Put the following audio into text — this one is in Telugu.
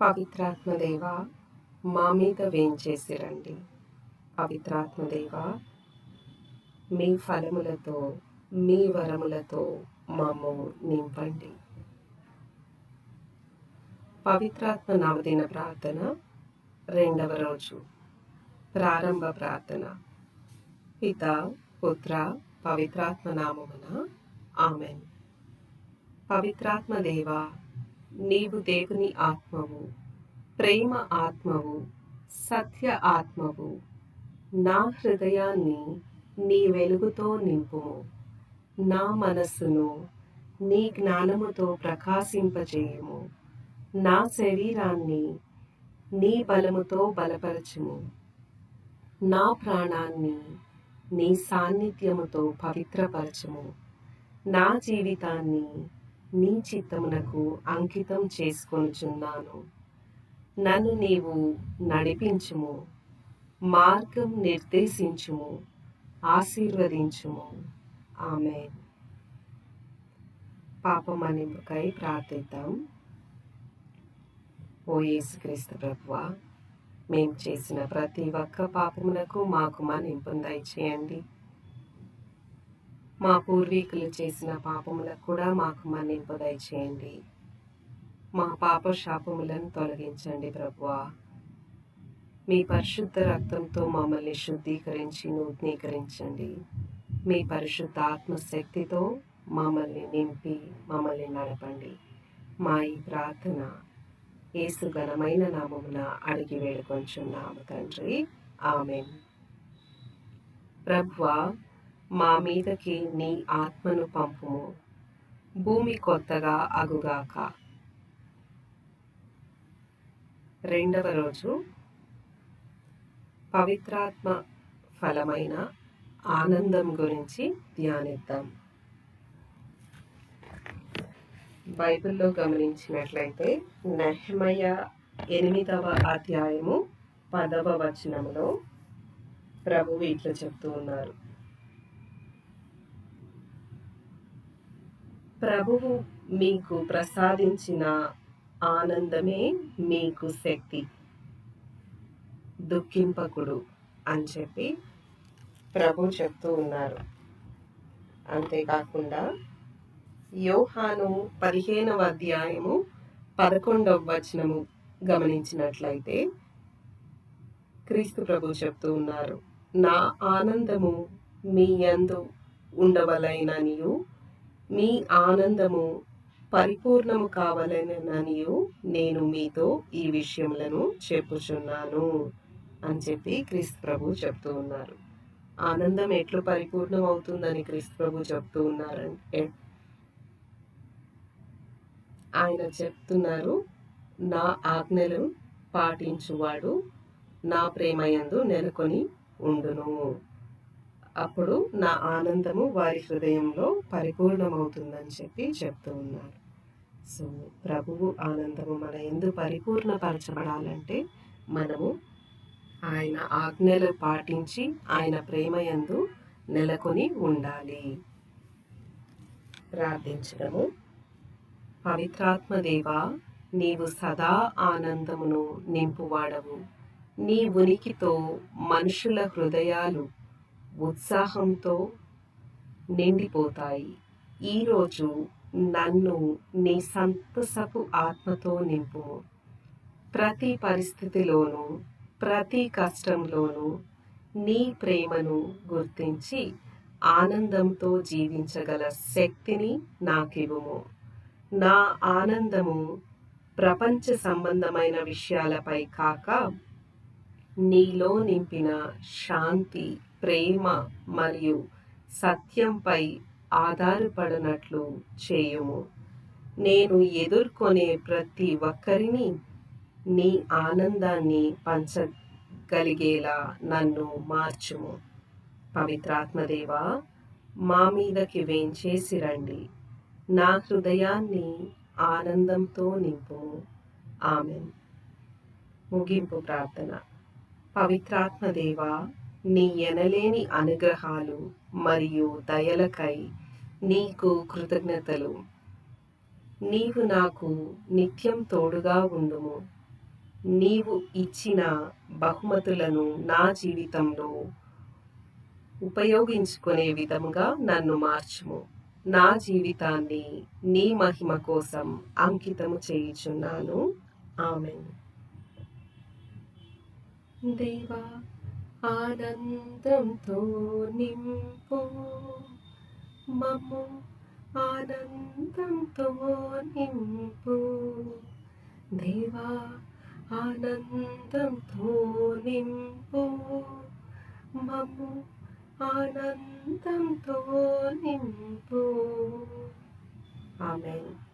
పవిత్రాత్మదేవ మా మీద వేంచేసిరండి పవిత్రాత్మదేవ మీ ఫలములతో మీ వరములతో మాము నింపండి. పవిత్రాత్మ నవదిన ప్రార్థన రెండవ రోజు. ప్రారంభ ప్రార్థన. పిత పుత్ర పవిత్రాత్మ నామమున ఆమెన్. పవిత్రాత్మ దేవా నీవు దేవుని ఆత్మవు ప్రేమ ఆత్మవు సత్య ఆత్మవు. నా హృదయాన్ని నీ వెలుగుతో నింపుము. నా మనస్సును నీ జ్ఞానముతో ప్రకాశింపజేయము. నా శరీరాన్ని నీ బలముతో బలపరచుము. నా ప్రాణాన్ని నీ సాన్నిధ్యముతో పవిత్రపరచుము. నా జీవితాన్ని నీ చిత్తమునకు అంకితం చేసుకొనుచున్నాను. నన్ను నీవు నడిపించుము మార్గం నిర్దేశించుము ఆశీర్వదించుము. ఆమె పాపమనింపుకై ప్రార్థిద్దాం. ఓ యేసుక్రీస్తు ప్రభువా మేము చేసిన ప్రతి ఒక్క పాపమునకు మాకు మన్నింపు దయచేయండి. మా పూర్వీకులు చేసిన పాపములకు కూడా మాకు మన్నింపు దయచేయండి. మా పాప శాపములను తొలగించండి ప్రభువా. మీ పరిశుద్ధ రక్తంతో మమ్మల్ని శుద్ధీకరించి నూతనీకరించండి. మీ పరిశుద్ధ ఆత్మశక్తితో మమ్మల్ని నింపి మమ్మల్ని నడపండి. మా ఈ ప్రార్థన యేసు ఘనమైన నామమున అడిగి వేడుకొంచున్నాము తండ్రి. ఆమెన్. ప్రభువా మా మీదకి నీ ఆత్మను పంపుము. భూమి కొత్తగా అగుగాక. రెండవ రోజు పవిత్రాత్మ ఫలమైన ఆనందం గురించి ధ్యానిద్దాం. బైబిల్లో గమనించినట్లయితే నెహ్మయ ఎనిమిదవ అధ్యాయము పదవ వచనంలో ప్రభువు ఇట్లా చెప్తూ ఉన్నారు. ప్రభువు మీకు ప్రసాదించిన ఆనందమే మీకు శక్తి. దుఃఖింపకుడు అని చెప్పి ప్రభు చెప్తూ ఉన్నారు. అంతేకాకుండా యోహాను పదిహేనవ అధ్యాయము పదకొండవ వచనము గమనించినట్లయితే క్రీస్తు ప్రభు చెప్తూ ఉన్నారు నా ఆనందము మీ యందు ఉండవలైననియు మీ ఆనందము పరిపూర్ణము కావాలననియు నేను మీతో ఈ విషయములను చెప్పుచున్నాను అని చెప్పి క్రీస్తు ప్రభు చెప్తూ ఉన్నారు. ఆనందం ఎట్లు పరిపూర్ణం అవుతుందని క్రీస్తు ప్రభు చెప్తూ ఉన్నారంటే ఆయన చెప్తున్నారు నా ఆజ్ఞలు పాటించువాడు నా ప్రేమయందు నెలకొని ఉండును. అప్పుడు నా ఆనందము వారి హృదయంలో పరిపూర్ణమవుతుందని చెప్పి చెప్తూ ఉన్నారు. సో ప్రభువు ఆనందము మన ఎందు పరిపూర్ణపరచబడాలంటే మనము ఆయన ఆజ్ఞలు పాటించి ఆయన ప్రేమ ఎందు నెలకొని ఉండాలి. ప్రార్థించడము. పవిత్రాత్మదేవా నీవు సదా ఆనందమును నింపువాడవు. నీ ఉనికితో మనుషుల హృదయాలు ఉత్సాహంతో నిండిపోతాయి. ఈరోజు నన్ను నీ సంతసపు ఆత్మతో నింపు. ప్రతి పరిస్థితిలోనూ ప్రతి కష్టంలోనూ నీ ప్రేమను గుర్తించి ఆనందంతో జీవించగల శక్తిని నాకివ్వుము. నా ఆనందము ప్రపంచ సంబంధమైన విషయాలపై కాక నీలో నింపిన శాంతి ప్రేమ మరియు సత్యంపై ఆధారపడినట్లు చేయుము. నేను ఎదుర్కొనే ప్రతి ఒక్కరిని నీ ఆనందాన్ని పంచగలిగేలా నన్ను మార్చుము. పవిత్రాత్మదేవ మా మీదకి వేంచేసి రండి. నా హృదయాన్ని ఆనందంతో నింపుము. ఆమె ముగింపు ప్రార్థన. పవిత్రాత్మదేవా నీ ఎనలేని అనుగ్రహాలు మరియు దయలకై నీకు కృతజ్ఞతలు. నీవు నాకు నిత్యం తోడుగా ఉండుము. నీవు ఇచ్చిన బహుమతులను నా జీవితంలో ఉపయోగించుకునే విధముగా నన్ను మార్చుము. నా జీవితాన్ని నీ మహిమ కోసం అంకితము చేయుచున్నాను. ఆమె దేవా ఆనందంతో నింపు. మమ్ము ఆనందంతో నింపు. దేవా ఆనందంతో నింపు. మమ్ము ఆనందంతో నింపు. ఆమెన్.